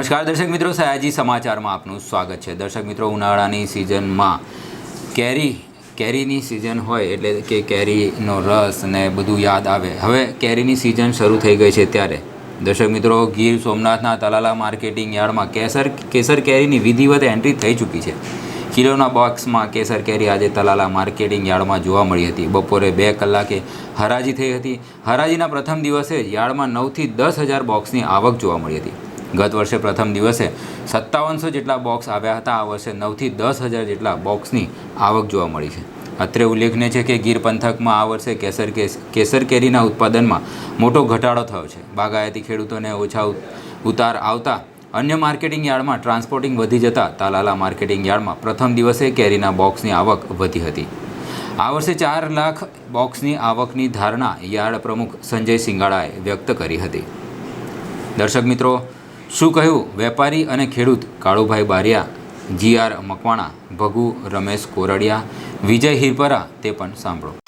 નમસ્કાર, દર્શક મિત્રો, સયાજી સમાચારમાં આપનું સ્વાગત છે. દર્શક મિત્રો, ઉનાળાની સિઝનમાં કેરી, કેરીની સિઝન હોય એટલે કે કેરીનો રસ ને બધું યાદ આવે. હવે કેરીની સિઝન શરૂ થઈ ગઈ છે ત્યારે. દર્શક મિત્રો, ગીર સોમનાથના તલાલા માર્કેટિંગ યાર્ડમાં કેસર કેસર કેરીની વિધિવત એન્ટ્રી થઈ ચૂકી છે. કિલોના બોક્સમાં કેસર કેરી આજે તલાલા માર્કેટિંગ યાર્ડમાં જોવા મળી હતી. બપોરે બે કલાકે હરાજી થઈ હતી. હરાજીના પ્રથમ દિવસે યાર્ડમાં નવથી દસ હજાર બોક્સની આવક જોવા મળી હતી. ગત વર્ષે પ્રથમ દિવસે સત્તાવનસો જેટલા બોક્સ આવ્યા હતા. આ વર્ષે નવથી દસ હજાર જેટલા બોક્સની આવક જોવા મળી છે. અત્રે ઉલ્લેખનીય છે કે ગીર પંથકમાં આ વર્ષે કેસર કેસ, કેસર કેરીના ઉત્પાદનમાં મોટો ઘટાડો થયો છે. બાગાયતી ખેડૂતોને ઓછા ઉતાર આવતા અન્ય માર્કેટિંગ યાર્ડમાં ટ્રાન્સપોર્ટિંગ વધી જતા તાલાલા માર્કેટિંગ યાર્ડમાં પ્રથમ દિવસે કેરીના બોક્સની આવક વધી હતી. આ વર્ષે ચાર લાખ બોક્સની આવકની ધારણા યાર્ડ પ્રમુખ સંજય સિંગાળાએ વ્યક્ત કરી હતી. દર્શક મિત્રો શું કહ્યું? વેપારી અને ખેડૂત કાળુભાઈ બારિયા, જી આર મકવાણા, ભગુ રમેશ કોરડિયા, વિજય હિરપરા તે પણ સાંભળો.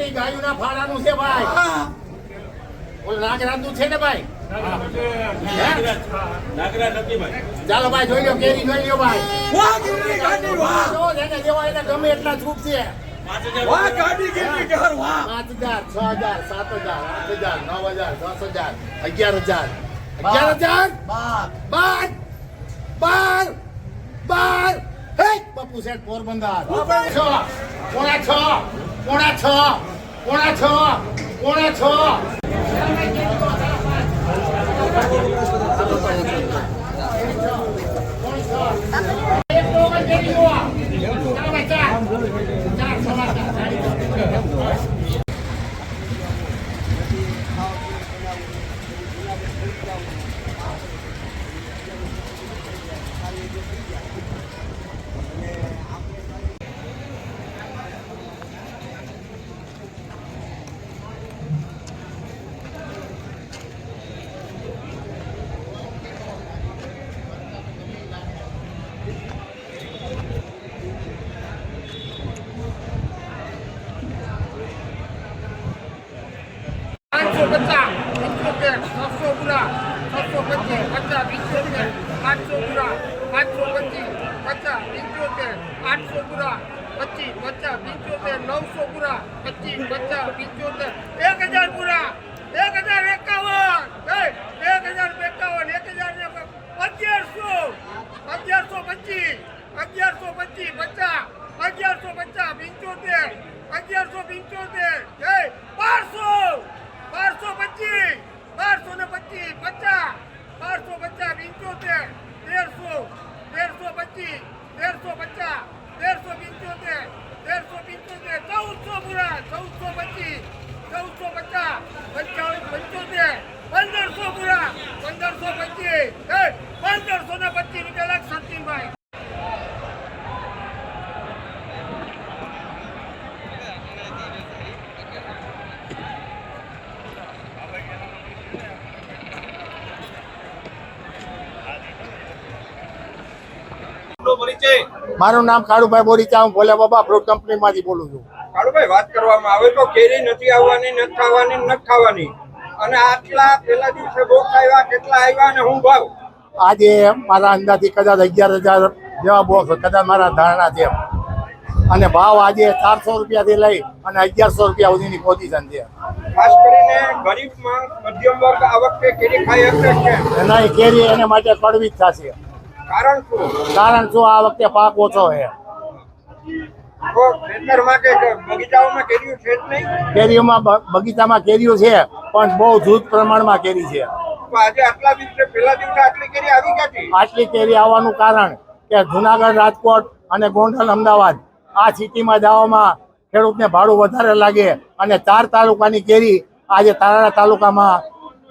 ને ઈ ગાયુંના ફાળાનું છે ભાઈ. ઓલું નાગરાજનું છે ને ભાઈ? ચાલો ભાઈ જોઈ લો કેરી જોઈ લો ભાઈ. જો જેને જેવા એને ગમે એટલા છૂટ છે પાંચ હજાર છ હજાર સાત હજાર આઠ હજાર નવ હજાર દસ હજાર અગિયાર હજાર. અગિયાર હજાર? બાર. બાર? બાર? હે? પપ્પુ શેઠ પોરબંદર. છ. પોણા છ? પોણા છ પોણા છ પોણા છ. ચાર, સવા ચાર, ચાર. પાંચસો પચાસ પંચોતેર છસો પૂરા છસો પચીસ પચાસ પંચોતેર આઠસો પૂરા પાંચસો પચીસ પચાસ પંચોતેર આઠસો પૂરા પચીસ પચાસ પંચોતેર નવસો પૂરા પચીસ પચાસ પંચોતેર એક હજાર પૂરા, એક હજાર એકાવન એ, એક હજાર એકાવન એક હજાર ને અગિયારસો અગિયારસો પચીસ અગિયારસો પચીસ પચાસ અગિયારસો પચાસ પંચોતેર અગિયારસો પંચોતેર એ બારસો બારસો પચીસ બારસો ને પચીસ પચાસ બારસો પચાસ પંચોતેર તેરસો તેરસો પચીસ તેરસો પચાસ તેરસો પંચોતેર તેરસો પંચોતેર ચૌદસો પૂરા ચૌદસો પચીસ ચૌદસો પચાસ પંચાવન પંચોતેર પંદરસો પૂરા પંદરસો પચીસ એ પંદરસો ને પચીસ રૂપિયા લાખ સચિનભાઈ આપનો પરિચય મારું નામ કાળુભાઈ બોરીચા હું ભોલે બાબા ફ્રૂટ કંપનીમાંથી બોલું છું. કાળુભાઈ વાત કરવામાં આવે તો કેરી નથી આવવાની નથી ખાવાની નથી ખાવાની. અને આટલા પેલા દિવસે બોક્સ આવ્યા કેટલા આવ્યા અને હું ભાવ? આજે મારા અંદાજથી કદાચ અગિયાર હજાર જેવા બોક્સ કદાચ મારા ધારણા છે અને ભાવ આજે ચારસો રૂપિયાથી લઈ અને અગિયારસો રૂપિયા સુધીની પોઝિશન છે. ખાસ કરીને ગરીબ માણસ મધ્યમ વર્ગ આ વખતે કેરી ખાઈ શકે નહીં કેરી એને માટે કડવી જ થશે. કારણ શું? આ વખતે પાક ઓછો છે. કેરીઓમાં બગીચામાં કેરીઓ પણ બહુ જૂથ પ્રમાણમાં કેરી છે. આટલા આવવાનું કારણ કે જુનાગઢ રાજકોટ અને ગોંડલ અમદાવાદ આ સિટીમાં જવામાં ખેડૂતને ભાડું વધારે લાગે અને ચાર તાલુકાની કેરી આજે તારાડા તાલુકામાં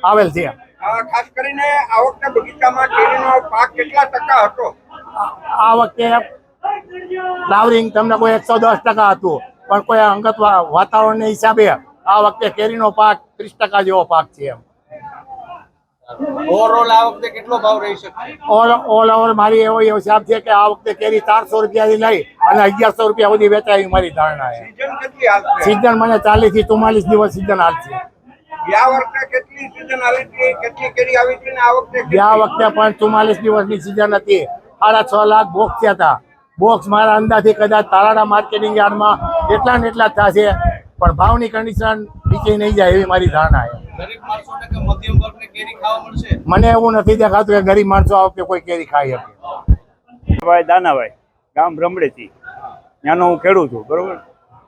આવેલ છે. ખાસ કરીને આ વખતે બગીચામાં કેરીનો પાક કેટલા ટકા હતો? આ- વખતે ફ્લાવરિંગ તમને કોઈ એકસો દસ ટકા હતું પણ કોઈ અંગત વા- હિસાબે આ વખતે કેરીનો પાક ત્રીસ ટકા જેવો પાક છે એમ. ઓવરઓલ આ વખતે કેટલો ભાવ રહી શકે? ઓલ ઓલ ઓવર મારી એવો હિસાબ છે કે આ વખતે કેરી ચારસો રૂપિયાથી લઈ અને અગિયારસો રૂપિયા સુધી વેચાય મારી ધારણા છે. સિઝન મને ચાલીસથી ચુમ્માલીસ દિવસ સીઝન હાલશે. ગયા વર્ષે કેટલી સિઝન આવી હતી? કેટલી કેરી આવી હતી ને આ વખતે ગયા વખતે પણ ચુમ્માલીસ દિવસની સિઝન હતી. સાડા છ લાખ બોક્સ થયા હતા. બોક્સ મારા અંદાજથી કદાચ તારાડા માર્કેટિંગ યાર્ડમાં એટલા ને એટલા થશે પણ ભાવની કન્ડિશન નીચે નહીં જાય એવી મારી ધારણા છે. ગરીબ માણસોને કે મધ્યમ વર્ગને કેરી ખાવા મળશે? મને એવું નથી દેખાતું કે ગરીબ માણસો આ વખતે કોઈ કેરી ખાઈ શકે. ભાઈ દાનાભાઈ ગામ રમડેથી. ત્યાંનો હું ખેડૂત છું બરોબર?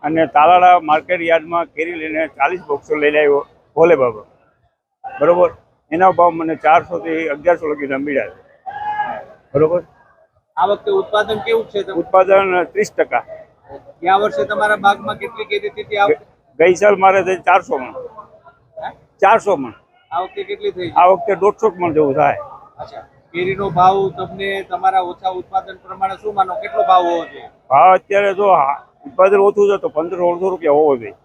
અને તાલાળા માર્કેટ યાર્ડમાં કેરી લઈને ચાલીસ બોક્સો લઈને આવ્યો. ભોલે બાબા. બરોબર? એના ભાવ મને ચારસોથી અગિયારસો લગી મળ્યા છે. બરોબર? આ વખતે ઉત્પાદન કેવું છે ઉત્પાદન ત્રીસ ટકા. ગયા વર્ષે તમારા બાગમાં કેટલી કેરી હતી? ગઈ સાલ મારે થઈ ચારસો મણ. ચારસો મણ. આ વખતે કેટલી થઈ? આ વખતે દોઢસો મણ જેવું થાય. અચ્છા. કેરીનો ભાવ તમને તમારા ઓછા ઉત્પાદન પ્રમાણે શું માનો? કેટલો ભાવ હોવો જોઈએ? ભાવ અત્યારે જો ઉત્પાદન ઓછું છે તો પંદર સોળસો રૂપિયા હોવો જોઈએ.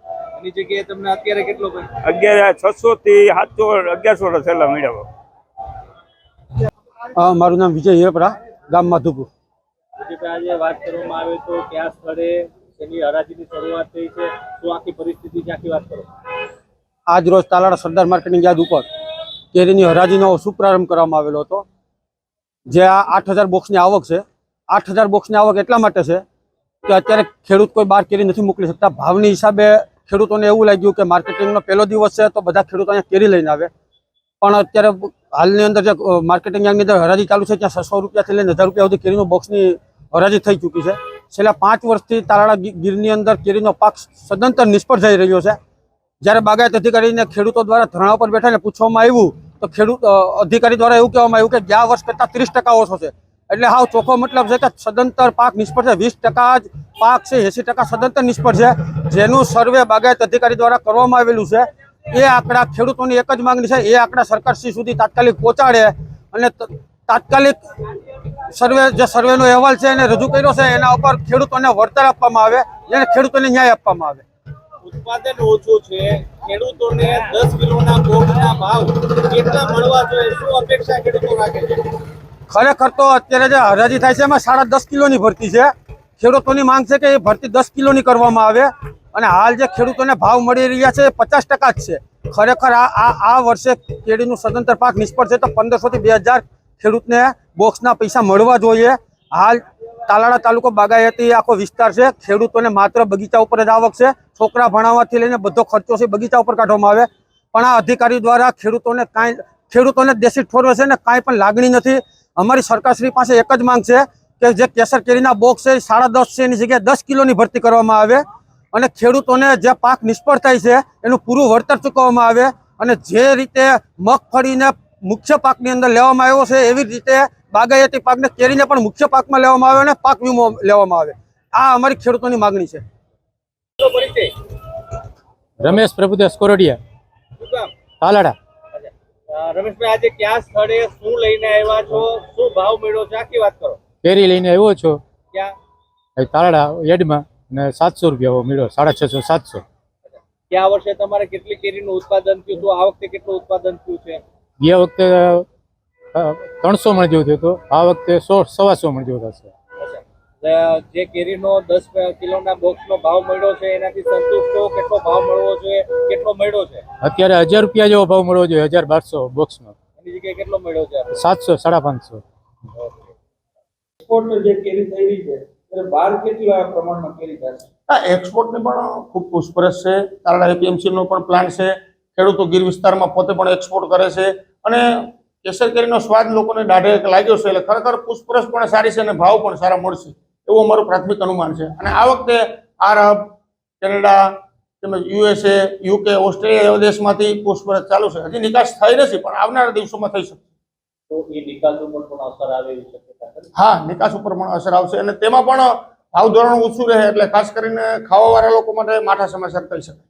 એની જગ્યાએ તમને અત્યારે કેટલો ભાઈ? અગિયાર છસો થી સાતસો અગિયારસો છેલ્લા મેળવો અ, મારું નામ વિજય હિરપરા ગામ માધુપુર. આજે વાત કરવામાં આવે તો કયા સ્થળે તેની હરાજીની શરૂઆત થઈ છે? શું આખી પરિસ્થિતિ છે? આખી વાત કરો. આજ રોજ તાલાળા સરદાર માર્કેટિંગ યાદ ઉપર કેરીની હરાજીનો શુભારંભ કરવામાં આવેલો હતો. જે આ આઠ હજાર બોક્સની આવક છે. આઠ હજાર બોક્સની આવક એટલા માટે છે કે અત્યારે ખેડૂત કોઈ બહાર કેરી નથી મોકલી શકતા. ભાવની હિસાબે ખેડૂતોને એવું લાગ્યું કે માર્કેટિંગનો પહેલો દિવસ છે, તો બધા ખેડૂતો અહીંયા કેરી લઈને આવે. પણ અત્યારે હાલની અંદર જે માર્કેટિંગ યાર્ડની અંદર હરાજી ચાલુ છે, ત્યાં છસો રૂપિયાથી લઈને હજાર રૂપિયા સુધી કેરીનું બોક્સની હરાજી થઈ ચૂકી છે. છેલ્લા પાંચ વર્ષથી તાલાળા ગી- ગીરની અંદર કેરીનો પાક સદંતર નિષ્ફળ જઈ રહ્યો છે. જ્યારે બાગાયત અધિકારીને ખેડૂતો દ્વારા ધરણા ઉપર બેઠાને પૂછવામાં આવ્યું, તો ખેડૂત અધિકારી દ્વારા એવું કહેવામાં આવ્યું કે ગયા વર્ષ કરતાં ત્રીસ ટકા ઓછો છે. એટલે હાવ ચોખ્ખો મતલબ છે કે સદંતર પાક નિષ્ફળ છે. વીસ ટકા જ પાક છે, એસી ટકા સદંતર નિષ્ફળ છે. જેનું સર્વે બાગાયત અધિકારી દ્વારા કરવામાં આવેલું છે. એ આંકડા ખેડૂતોની એક જ માંગણી છે. એ આંકડા સરકારશ્રી સુધી તાત્કાલિક પહોંચાડે અને તાત્કાલિક સર્વે, જે સર્વેનો અહેવાલ છે એને રજૂ કર્યો છે, એના ઉપર ખેડૂતોને વળતર આપવામાં આવે અને ખેડૂતોને ન્યાય આપવામાં આવે. ઉત્પાદન ઓછું છે. ખેડૂતોને દસ કિલોના ભાવ કેટલા મળવા જોઈએ? શું અપેક્ષા ખેડૂતો રાખે છે? ખરેખર તો અત્યારે જે હરાજી થાય છે, એમાં સાડા દસ કિલોની ભરતી છે. ખેડૂતોની માંગ છે કે એ ભરતી દસ કિલોની કરવામાં આવે. અને હાલ જે ખેડૂતોને ભાવ મળી રહ્યા છે, એ પચાસ ટકા જ છે. ખરેખર આ આ વર્ષે કેળીનું સદંતર પાક નિષ્ફળ છે, તો પંદરસોથી બે હજાર ખેડૂતને બોક્સના પૈસા મળવા જોઈએ. હાલ તાલાળા તાલુકો બાગાયતી આખો વિસ્તાર છે. ખેડૂતોને માત્ર બગીચા ઉપર જ આવક છે. છોકરા ભણાવવાથી લઈને બધો ખર્ચો છે બગીચા ઉપર કાઢવામાં આવે. પણ આ અધિકારી દ્વારા ખેડૂતોને કાંઈ ખેડૂતોને દેશી ઠોરવે છે ને કાંઈ પણ લાગણી નથી. અમારી સરકારશ્રી પાસે એક જ માંગ છે કે જે કેસર કેરીના બોક્સ છે એ સાડા દસ છે એની જગ્યાએ દસ કિલોની ભરતી કરવામાં આવે અને ખેડૂતોને જે પાક નિષ્ફળ થાય છે એનું પૂરું વળતર ચૂકવવામાં આવે અને જે રીતે મગફળીને મુખ્ય પાકની અંદર લેવામાં આવ્યો છે એવી જ રીતે બાગાયતી પાકને કેરીને પણ મુખ્ય પાકમાં લેવામાં આવે અને પાક વીમો લેવામાં આવે. આ અમારી ખેડૂતોની માગણી છે. રમેશ પ્રભુદાસ કોરડિયા તાલાડા રમેશભાઈ આજે કયા સ્થળે શું લઈને આવ્યા છો? શું ભાવ મળ્યો છે? આખી વાત કરો. કેરી લઈને આવ્યો છો. ક્યાં? તાલાડા યાર્ડમાં ને સાતસો રૂપિયા મેળો સાડા છસો સાતસો. ગયા વર્ષે તમારે કેટલી કેરીનું ઉત્પાદન થયું હતું? આ વખતે કેટલું ઉત્પાદન થયું છે? ગયા વખતે ત્રણસો મણ જેવું થયું હતું. આ વખતે સો સવાસો મણ જેવું થશે. જે કેરીનો દસ કિલોના બોક્સનો ભાવ મળ્યો છે એનાથી સંતુષ્ટ છો કેટલો ભાવ મળવો જોઈએ કેટલો મળ્યો છે? અત્યારે હજાર રૂપિયા જેવો ભાવ મળવો જોઈએ હજાર બારસો બોક્સનો. એની જગ્યાએ કેટલો મળ્યો છે? સાતસો સાડા પાંચસો. એક્સપોર્ટ જે કેરી થઈ રહી છે બહાર કેટલા પ્રમાણમાં કેરી થશે આ એક્સપોર્ટની પણ ખૂબ પૂછપરછ છે. તારડા એપીએમસીનો પણ પ્લાન છે. ખેડૂતો ગીર વિસ્તારમાં પોતે પણ એક્સપોર્ટ કરે છે. અને કેસર કેરીનો સ્વાદ લોકોને દાઢે લાગ્યો છે એટલે ખરેખર પૂછપરછ પણ સારી છે અને ભાવ પણ સારા મળશે. એવું અમારું પ્રાથમિક અનુમાન છે. અને આ વખતે આરબ કેનેડા તેમજ યુએસએ યુકે ઓસ્ટ્રેલિયા એવા દેશમાંથી પૂછપરછ ચાલુ છે. હજી નિકાસ થઈ નથી પણ આવનારા દિવસોમાં થઈ શકે તો એ નિકાસ ઉપર પણ અસર આવે એવી શક્યતા હા નિકાસ ઉપર પણ અસર આવશે. અને તેમાં પણ ભાવ ધોરણ ઓછું રહે એટલે ખાસ કરીને ખાવાવાળા લોકો માટે માઠા સમાચાર થઈ શકાય.